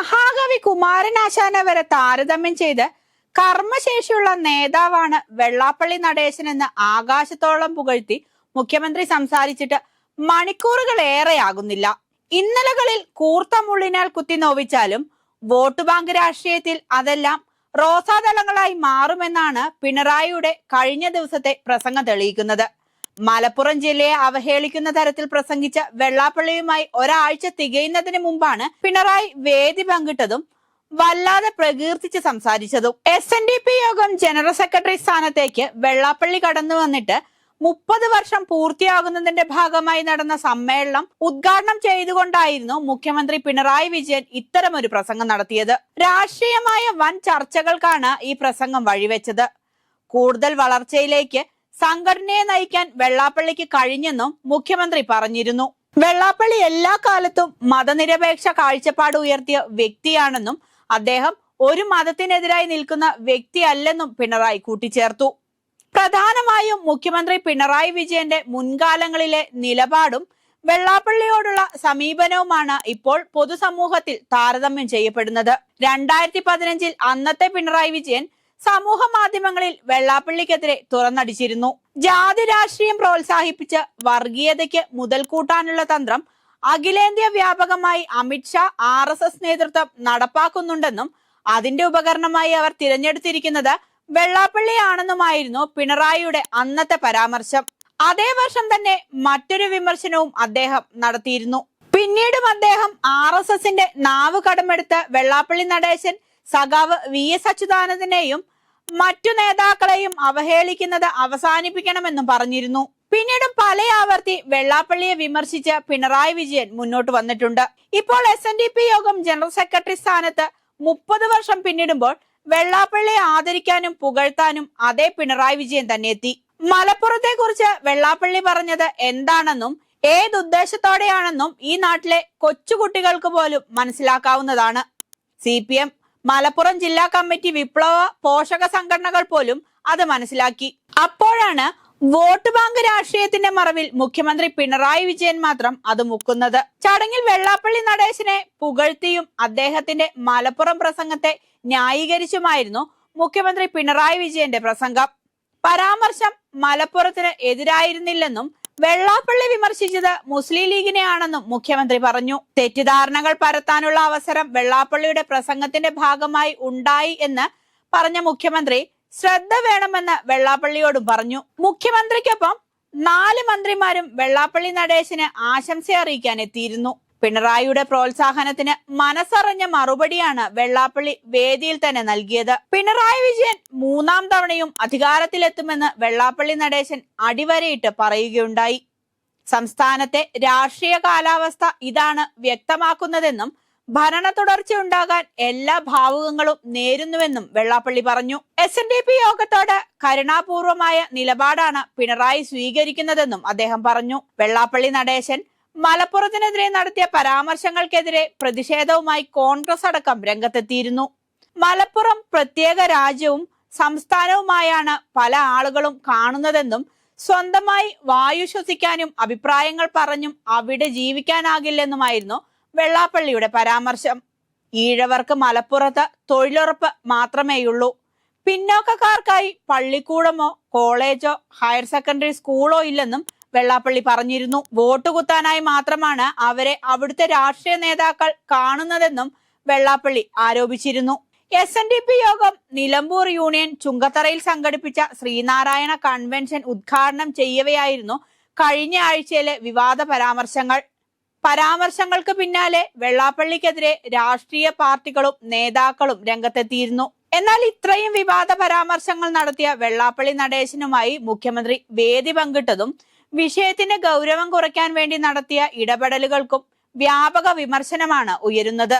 മഹാകവി കുമാരനാശാനെ വരെ താരതമ്യം ചെയ്ത് കർമ്മശേഷിയുള്ള നേതാവാണ് വെള്ളാപ്പള്ളി നടേശൻ എന്ന് ആകാശത്തോളം പുകഴ്ത്തി മുഖ്യമന്ത്രി സംസാരിച്ചിട്ട് മണിക്കൂറുകൾ ഏറെയാകുന്നില്ല. ഇന്നലകളിൽ കൂർത്ത മുള്ളിനാൽ കുത്തി നോവിച്ചാലും വോട്ട് ബാങ്ക് രാഷ്ട്രീയത്തിൽ അതെല്ലാം റോസാതലങ്ങളായി മാറുമെന്നാണ് പിണറായിയുടെ കഴിഞ്ഞ ദിവസത്തെ പ്രസംഗം തെളിയിക്കുന്നത്. മലപ്പുറം ജില്ലയെ അവഹേളിക്കുന്ന തരത്തിൽ പ്രസംഗിച്ച വെള്ളാപ്പള്ളിയുമായി ഒരാഴ്ച തികയുന്നതിന് മുമ്പാണ് പിണറായി വേദി പങ്കിട്ടതും വല്ലാതെ പ്രകീർത്തിച്ച് സംസാരിച്ചതും. എസ് എൻ ഡി പി യോഗം ജനറൽ സെക്രട്ടറി സ്ഥാനത്തേക്ക് വെള്ളാപ്പള്ളി കടന്നു വന്നിട്ട് മുപ്പത് വർഷം പൂർത്തിയാകുന്നതിന്റെ ഭാഗമായി നടന്ന സമ്മേളനം ഉദ്ഘാടനം ചെയ്തുകൊണ്ടായിരുന്നു മുഖ്യമന്ത്രി പിണറായി വിജയൻ ഇത്തരമൊരു പ്രസംഗം നടത്തിയത്. രാഷ്ട്രീയമായ വൻ ചർച്ചകൾക്കാണ് ഈ പ്രസംഗം വഴിവെച്ചത്. കൂടുതൽ വളർച്ചയിലേക്ക് സംഘടനയെ നയിക്കാൻ വെള്ളാപ്പള്ളിക്ക് കഴിഞ്ഞെന്നും മുഖ്യമന്ത്രി പറഞ്ഞിരുന്നു. വെള്ളാപ്പള്ളി എല്ലാ കാലത്തും മതനിരപേക്ഷ കാഴ്ചപ്പാട് ഉയർത്തിയ വ്യക്തിയാണെന്നും അദ്ദേഹം ഒരു മതത്തിനെതിരായി നിൽക്കുന്ന വ്യക്തിയല്ലെന്നും പിണറായി കൂട്ടിച്ചേർത്തു. പ്രധാനമായും മുഖ്യമന്ത്രി പിണറായി വിജയന്റെ മുൻകാലങ്ങളിലെ നിലപാടും വെള്ളാപ്പള്ളിയോടുള്ള സമീപനവുമാണ് ഇപ്പോൾ പൊതുസമൂഹത്തിൽ താരതമ്യം ചെയ്യപ്പെടുന്നത്. രണ്ടായിരത്തി പതിനഞ്ചിൽ അന്നത്തെ പിണറായി വിജയൻ സമൂഹ മാധ്യമങ്ങളിൽ വെള്ളാപ്പള്ളിക്കെതിരെ തുറന്നടിച്ചിരുന്നു. ജാതി രാഷ്ട്രീയം പ്രോത്സാഹിപ്പിച്ച് വർഗീയതയ്ക്ക് മുതൽ കൂട്ടാനുള്ള തന്ത്രം അഖിലേന്ത്യാ വ്യാപകമായി അമിത്ഷാ ആർ എസ് എസ് നേതൃത്വം നടപ്പാക്കുന്നുണ്ടെന്നും അതിന്റെ ഉപകരണമായി അവർ തിരഞ്ഞെടുത്തിരിക്കുന്നത് വെള്ളാപ്പള്ളിയാണെന്നുമായിരുന്നു പിണറായിയുടെ അന്നത്തെ പരാമർശം. അതേ വർഷം തന്നെ മറ്റൊരു വിമർശനവും അദ്ദേഹം നടത്തിയിരുന്നു. പിന്നീടും അദ്ദേഹം ആർ എസ് എസിന്റെ നാവ് കടമെടുത്ത് വെള്ളാപ്പള്ളി നടേശൻ സഖാവ് വി എസ് അച്യുതാനന്ദനെയും മറ്റു നേതാക്കളെയും അവഹേളിക്കുന്നത് അവസാനിപ്പിക്കണമെന്നും പറഞ്ഞിരുന്നു. പിന്നീടും പല ആവർത്തി വെള്ളാപ്പള്ളിയെ വിമർശിച്ച് പിണറായി വിജയൻ മുന്നോട്ട് വന്നിട്ടുണ്ട്. ഇപ്പോൾ എസ് എൻ ഡി പി യോഗം ജനറൽ സെക്രട്ടറി സ്ഥാനത്ത് മുപ്പത് വർഷം പിന്നിടുമ്പോൾ വെള്ളാപ്പള്ളിയെ ആദരിക്കാനും പുകഴ്ത്താനും അതേ പിണറായി വിജയൻ തന്നെ എത്തി. മലപ്പുറത്തെ കുറിച്ച് വെള്ളാപ്പള്ളി പറഞ്ഞത് എന്താണെന്നും ഏതുദ്ദേശത്തോടെയാണെന്നും ഈ നാട്ടിലെ കൊച്ചുകുട്ടികൾക്ക് പോലും മനസ്സിലാക്കാവുന്നതാണ്. സി പി എം മലപ്പുറം ജില്ലാ കമ്മിറ്റി വിപ്ലവ പോഷക സംഘടനകൾ പോലും അത് മനസ്സിലാക്കി. അപ്പോഴാണ് വോട്ട് ബാങ്ക് രാഷ്ട്രീയത്തിന്റെ മറവിൽ മുഖ്യമന്ത്രി പിണറായി വിജയൻ മാത്രം അത് മുക്കുന്നത്. ചടങ്ങിൽ വെള്ളാപ്പള്ളി നടേശനെ പുകഴ്ത്തിയും അദ്ദേഹത്തിന്റെ മലപ്പുറം പ്രസംഗത്തെ ന്യായീകരിച്ചുമായിരുന്നു മുഖ്യമന്ത്രി പിണറായി വിജയന്റെ പ്രസംഗം. പരാമർശം മലപ്പുറത്തിന് എതിരായിരുന്നില്ലെന്നും വെള്ളാപ്പള്ളി വിമർശിച്ചത് മുസ്ലിം ലീഗിനെയാണെന്നും മുഖ്യമന്ത്രി പറഞ്ഞു. തെറ്റിദ്ധാരണകൾ പരത്താനുള്ള അവസരം വെള്ളാപ്പള്ളിയുടെ പ്രസംഗത്തിന്റെ ഭാഗമായി ഉണ്ടായി എന്ന് പറഞ്ഞ മുഖ്യമന്ത്രി ശ്രദ്ധ വേണമെന്ന് വെള്ളാപ്പള്ളിയോടും പറഞ്ഞു. മുഖ്യമന്ത്രിക്കൊപ്പം നാല് മന്ത്രിമാരും വെള്ളാപ്പള്ളി നടേശന് ആശംസ അറിയിക്കാൻ എത്തിയിരുന്നു. പിണറായിയുടെ പ്രോത്സാഹനത്തിന് മനസ്സറിഞ്ഞ മറുപടിയാണ് വെള്ളാപ്പള്ളി വേദിയിൽ തന്നെ നൽകിയത്. പിണറായി വിജയൻ മൂന്നാം തവണയും അധികാരത്തിലെത്തുമെന്ന് വെള്ളാപ്പള്ളി നടേശൻ അടിവരയിട്ട് പറയുകയുണ്ടായി. സംസ്ഥാനത്തെ രാഷ്ട്രീയ കാലാവസ്ഥ ഇതാണ് വ്യക്തമാക്കുന്നതെന്നും ഭരണ തുടർച്ച ഉണ്ടാകാൻ എല്ലാ ഭാവുകങ്ങളും നേരുന്നുവെന്നും വെള്ളാപ്പള്ളി പറഞ്ഞു. എസ് എൻ ഡി പി യോഗത്തോട് കരുണാപൂർവമായ നിലപാടാണ് പിണറായി സ്വീകരിക്കുന്നതെന്നും അദ്ദേഹം പറഞ്ഞു. വെള്ളാപ്പള്ളി നടേശൻ മലപ്പുറത്തിനെതിരെ നടത്തിയ പരാമർശങ്ങൾക്കെതിരെ പ്രതിഷേധവുമായി കോൺഗ്രസ് അടക്കം രംഗത്തെത്തിയിരുന്നു. മലപ്പുറം പ്രത്യേക രാജ്യവും സംസ്ഥാനവുമായാണ് പല ആളുകളും കാണുന്നതെന്നും സ്വന്തമായി വായു ശ്വസിക്കാനും അഭിപ്രായങ്ങൾ പറഞ്ഞും അവിടെ ജീവിക്കാനാകില്ലെന്നുമായിരുന്നു വെള്ളാപ്പള്ളിയുടെ പരാമർശം. ഈഴവർക്ക് മലപ്പുറത്ത് തൊഴിലുറപ്പ് മാത്രമേയുള്ളൂ. പിന്നോക്കക്കാർക്കായി പള്ളിക്കൂടമോ കോളേജോ ഹയർ സെക്കൻഡറി സ്കൂളോ ഇല്ലെന്നും വെള്ളാപ്പള്ളി പറഞ്ഞിരുന്നു. വോട്ട് കുത്താനായി മാത്രമാണ് അവരെ അവിടുത്തെ രാഷ്ട്രീയ നേതാക്കൾ കാണുന്നതെന്നും വെള്ളാപ്പള്ളി ആരോപിച്ചിരുന്നു. എസ് എൻ ഡി പി യോഗം നിലമ്പൂർ യൂണിയൻ ചുങ്കത്തറയിൽ സംഘടിപ്പിച്ച ശ്രീനാരായണ കൺവെൻഷൻ ഉദ്ഘാടനം ചെയ്യവെയായിരുന്നു കഴിഞ്ഞ ആഴ്ചയിലെ വിവാദ പരാമർശങ്ങൾ. പരാമർശങ്ങൾക്ക് പിന്നാലെ വെള്ളാപ്പള്ളിക്കെതിരെ രാഷ്ട്രീയ പാർട്ടികളും നേതാക്കളും രംഗത്തെത്തിയിരുന്നു. എന്നാൽ ഇത്രയും വിവാദ പരാമർശങ്ങൾ നടത്തിയ വെള്ളാപ്പള്ളി നടേശനുമായി മുഖ്യമന്ത്രി വേദി പങ്കിട്ടതും വിഷയത്തിന്റെ ഗൗരവം കുറയ്ക്കാൻ വേണ്ടി നടത്തിയ ഇടപെടലുകൾക്കും വ്യാപക വിമർശനമാണ് ഉയരുന്നത്.